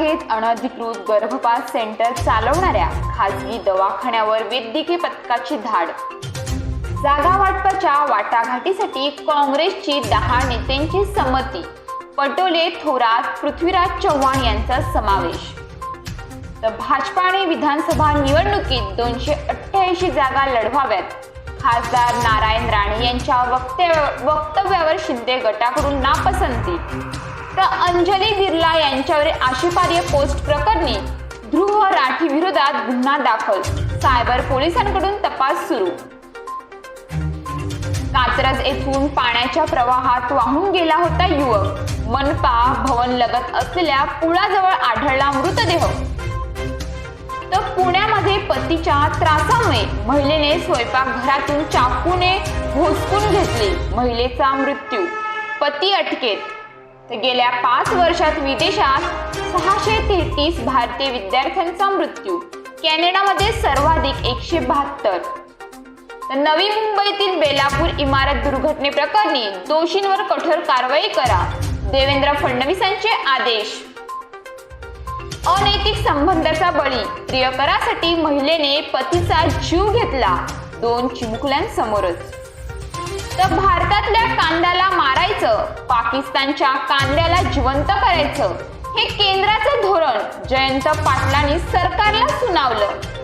घेत अनधिकृत गर्भपात सेंटर चालवणाऱ्या खासगी दवाखान्यावर वैद्यकीय पथकाची धाड. जागा वाटपाच्या वाटाघाटीसाठी काँग्रेसची दहा नेत्यांची संमती. पटोले थोरात पृथ्वीराज चव्हाण यांचा समावेश. तर भाजपाने विधानसभा निवडणुकीत दोनशे अठ्ठ्याऐंशी जागा लढवाव्यात. खासदार नारायण राणे यांच्या वक्तव्यावर शिंदे गटाकडून नापसंती. तर अंजली बिर्ला यांच्यावर आक्षेपार्ह पोस्ट प्रकरणी ध्रुव राठी विरोधात गुन्हा दाखल. सायबर पोलिसांकडून तपास सुरू. कात्रज येथून पाण्याच्या प्रवाहात वाहून गेला होता युवक. मनपा भवन लगत असलेल्या पुळाजवळ आढळला मृतदेह. तर पुण्यामध्ये पतीच्या त्रासामुळे महिलेने स्वयंपाकघरातून चाकूने घोसकून घेतली. महिलेचा मृत्यू. पती अटकेत. तर गेल्या पाच वर्षात विदेशात सहाशे तेहतीस भारतीय विद्यार्थ्यांचा मृत्यू कॅनडामध्ये सर्वाधिक एकशे बहात्तर. तर नवी मुंबईतील बेलापूर इमारत दुर्घटनेप्रकरणी दोषींवर कठोर कारवाई करा देवेंद्र फडणवीसांचे आदेश. अनैतिक संबंधाचा बळी प्रियकरासाठी महिलेने पतीचा जीव घेतला दोन चिमुकल्यांसमोरच. तर भारतातल्या कांद्याला मारायचं पाकिस्तानच्या कांद्याला जिवंत करायचं हे केंद्राचं धोरण जयंत पाटलांनी सरकारला सुनावलं.